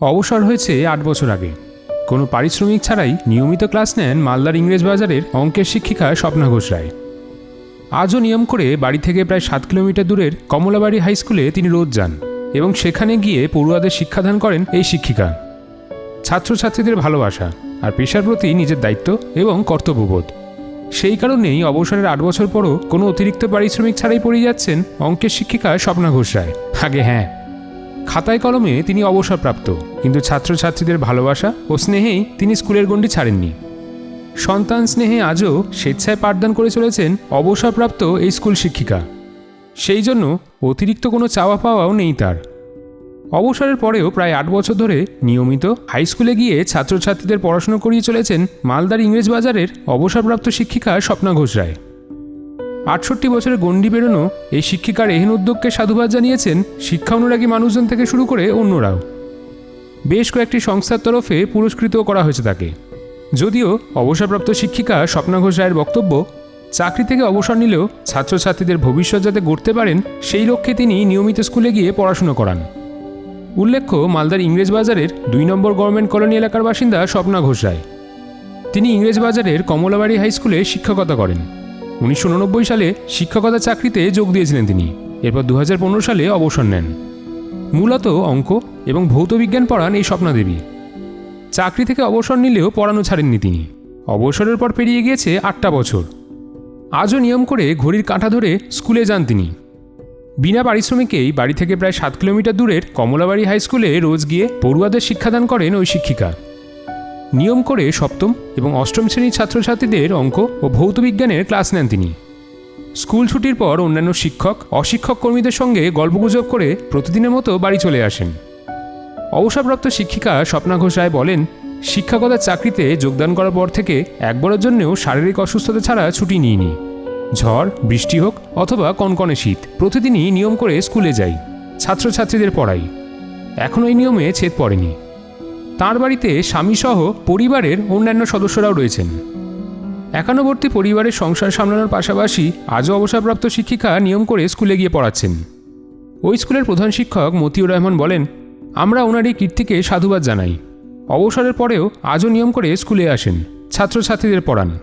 অবসর হয়েছে আট বছর আগে। কোনো পারিশ্রমিক ছাড়াই নিয়মিত ক্লাস নেন মালদার ইংরেজ বাজারের অঙ্কের শিক্ষিকা স্বপ্না ঘোষ রায়। আজও নিয়ম করে বাড়ি থেকে প্রায় সাত কিলোমিটার দূরের কমলাবাড়ি হাই স্কুলে তিনি রোজ যান এবং সেখানে গিয়ে পড়ুয়াদের শিক্ষাদান করেন এই শিক্ষিকা। ছাত্রছাত্রীদের ভালোবাসা আর পেশার প্রতি নিজের দায়িত্ব এবং কর্তব্যবোধ। সেই কারণেই অবসরের আট বছর পরও কোনো অতিরিক্ত পারিশ্রমিক ছাড়াই পড়ে যাচ্ছেন অঙ্কের শিক্ষিকা স্বপ্না ঘোষ রায়। আগে হ্যাঁ খাতায় কলমে তিনি অবসরপ্রাপ্ত, কিন্তু ছাত্রছাত্রীদের ভালোবাসা ও স্নেহেই তিনি স্কুলের গণ্ডি ছাড়েননি। সন্তান স্নেহে আজও স্বেচ্ছায় পাঠদান করে চলেছেন অবসরপ্রাপ্ত এই স্কুল শিক্ষিকা। সেই জন্য অতিরিক্ত কোনো চাওয়া পাওয়াও নেই তার। অবসরের পরেও প্রায় আট বছর ধরে নিয়মিত হাই স্কুলে গিয়ে ছাত্রছাত্রীদের পড়াশোনা করিয়ে চলেছেন মালদার ইংরেজ বাজারের অবসরপ্রাপ্ত শিক্ষিকা স্বপ্না ঘোষ রায়। আটষট্টি বছরের গণ্ডি বেরোনো এই শিক্ষিকার এহেন উদ্যোগকে সাধুবাদ জানিয়েছেন শিক্ষা অনুরাগী মানুষজন থেকে শুরু করে অন্যরাও। বেশ কয়েকটি সংস্থার তরফে পুরস্কৃতও করা হয়েছে তাকে। যদিও অবসরপ্রাপ্ত শিক্ষিকা স্বপ্না ঘোষ রায়ের বক্তব্য, চাকরি থেকে অবসর নিলেও ছাত্রছাত্রীদের ভবিষ্যৎ যাতে গড়তে পারেন, সেই লক্ষ্যে তিনি নিয়মিত স্কুলে গিয়ে পড়াশুনো করান। উল্লেখ্য, মালদার ইংরেজ বাজারের দুই নম্বর গভর্নমেন্ট কলোনি এলাকার বাসিন্দা স্বপ্না ঘোষ রায়। তিনি ইংরেজ বাজারের কমলাবাড়ি হাই স্কুলে শিক্ষকতা করেন। উনিশশো উননব্বই সালে শিক্ষকতা চাকরিতে যোগ দিয়েছিলেন তিনি। এরপর দু হাজার পনেরো সালে অবসর নেন। মূলত অঙ্ক এবং ভৌতবিজ্ঞান পড়ান এই স্বপ্না দেবী চাকরি থেকে অবসর নিলেও পড়ানো ছাড়েননি তিনি। অবসরের পর পেরিয়ে গিয়েছে আটটা বছর। আজও নিয়ম করে ঘড়ির কাঁটা ধরে স্কুলে যান তিনি। বিনা পারিশ্রমিকেই বাড়ি থেকে প্রায় সাত কিলোমিটার দূরের কমলাবাড়ি হাই স্কুলে রোজ গিয়ে পড়ুয়াদের শিক্ষাদান করেন ওই শিক্ষিকা। নিয়ম করে সপ্তম এবং অষ্টম শ্রেণির ছাত্রছাত্রীদের অঙ্ক ও ভৌতবিজ্ঞানের ক্লাস নেন তিনি। স্কুল ছুটির পর অন্যান্য শিক্ষক, অশিক্ষক কর্মীদের সঙ্গে গল্পগুজব করে প্রতিদিনের মতো বাড়ি চলে আসেন। অবসরপ্রাপ্ত শিক্ষিকা স্বপ্না ঘোষ রায় বলেন শিক্ষকতার চাকরিতে যোগদান করার পর থেকে একবারের জন্যও শারীরিক অসুস্থতা ছাড়া ছুটি নিইনি। ঝড়, বৃষ্টি হোক অথবা কনকনে শীত, প্রতিদিনই নিয়ম করে স্কুলে যাই। ছাত্রছাত্রীদের পড়াই। এখনও এই নিয়মে ছেদ পড়েনি। তার বাড়িতে স্বামীসহ পরিবারের অন্যান্য সদস্যরাও রয়েছেন। একানবর্তী পরিবারের সংসার সামলানোর পাশাপাশি আজও অবসরপ্রাপ্ত শিক্ষিকা নিয়ম করে স্কুলে গিয়ে পড়াচ্ছেন। ওই স্কুলের প্রধান শিক্ষক মতিউর রহমান বলেন, আমরা ওনার এই কীর্তিকে সাধুবাদ জানাই। অবসরের পরেও আজও নিয়ম করে স্কুলে আসেন, ছাত্রছাত্রীদের পড়ান।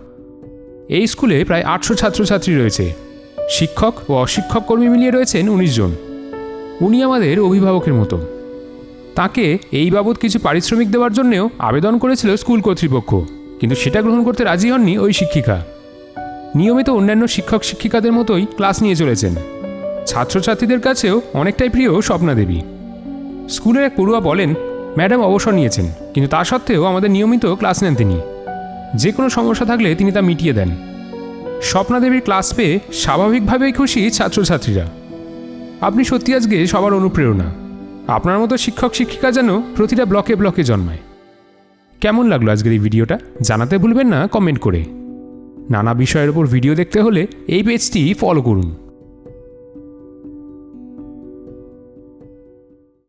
এই স্কুলে প্রায় আটশো ছাত্রছাত্রী রয়েছে। শিক্ষক ও অশিক্ষক কর্মী মিলিয়ে রয়েছেন উনিশ জন। উনি আমাদের অভিভাবকের মতো। তাকে এই বাবদ কিছু পারিশ্রমিক দেওয়ার জন্যেও আবেদন করেছিল স্কুল কর্তৃপক্ষ। কিন্তু সেটা গ্রহণ করতে রাজি হননি ওই শিক্ষিকা। নিয়মিত অন্যান্য শিক্ষক শিক্ষিকাদের মতোই ক্লাস নিয়ে চলেছেন। ছাত্রছাত্রীদের কাছেও অনেকটাই প্রিয় স্বপ্না দেবী। স্কুলের এক পড়ুয়া বলেন, ম্যাডাম অবসর নিয়েছেন, কিন্তু তা সত্ত্বেও আমাদের নিয়মিত ক্লাস নেন তিনি। যে কোনো সমস্যা থাকলে তিনি তা মিটিয়ে দেন। স্বপ্না দেবীর ক্লাস পেয়ে স্বাভাবিকভাবেই খুশি ছাত্রছাত্রীরা। আপনি সত্যি আজকে সবার অনুপ্রেরণা। আপনার মতো শিক্ষক শিক্ষিকা যেন প্রতিটা ব্লকে ব্লকে জন্মায়। কেমন লাগল আজকের এই ভিডিওটা? জানাতে ভুলবেন না, কমেন্ট করে। নানা বিষয়ের ওপর ভিডিও দেখতে হলে এই পেজটি ফলো করুন।